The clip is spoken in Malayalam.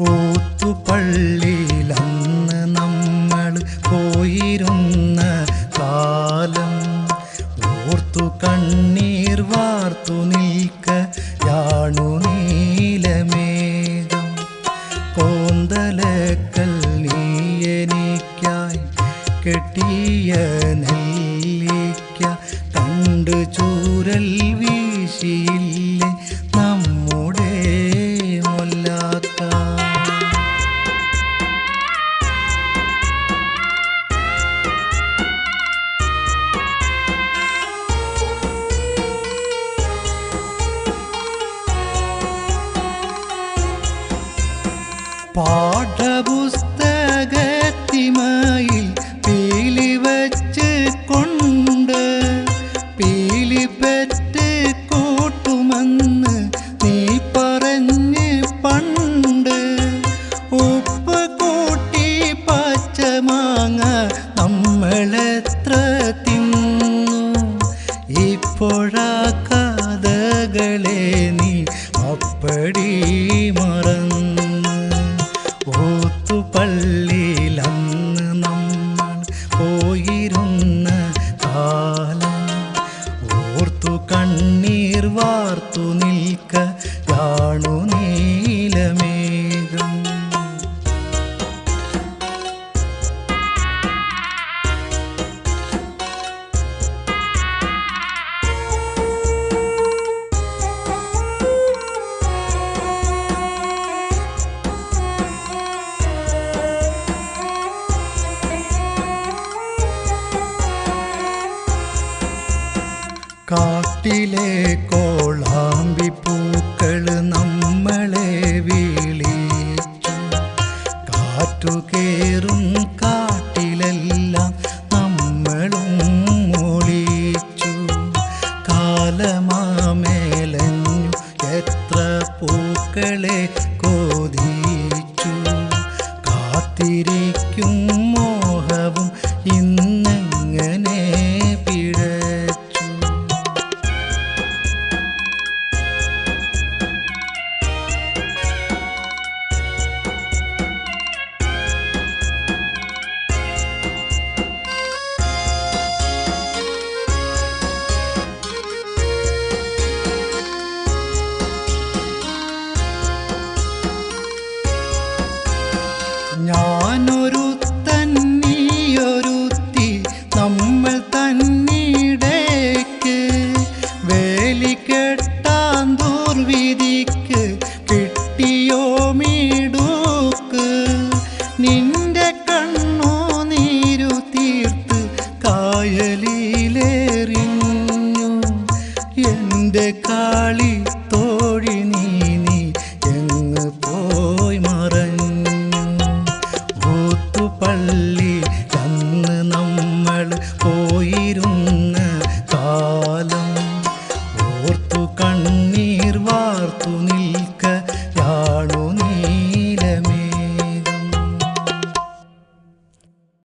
ഓത്തുപള്ളിയിലന്ന് നമ്മൾ പോയിരുന്ന കാലം. ഓർത്തു കണ്ണീർ വാർത്തു നിൽക്ക യാണു നീലമേഘം. കോന്തലക്കൽ നീ കെട്ടിയ നെല്ലിക്ക പാഠപുസ്തകത്തിമയിൽ പീലി വച്ച് കൊണ്ട് പീലി പെറ്റ് കൂട്ടുമെന്ന് നീ പറഞ്ഞ് പണ്ട്. ഉപ്പ് കൂട്ടി പച്ചമാങ്ങ നമ്മളെത്ര തിന്നു. ഇപ്പോഴാ നീ അപ്പടി മറന്ന്. കാട്ടിലെ കോളാമ്പി പൂക്കൾ നമ്മളെ വീളിച്ചു. കാറ്റുകേറും കാട്ടിലെല്ലാം നമ്മളും മൊളിച്ചു കാലമാമേലഞ്ഞു എത്ര പൂക്കളെ കോതിച്ചു. കാത്തിരിക്കും മോഹവും ഇന്നെങ്ങനെ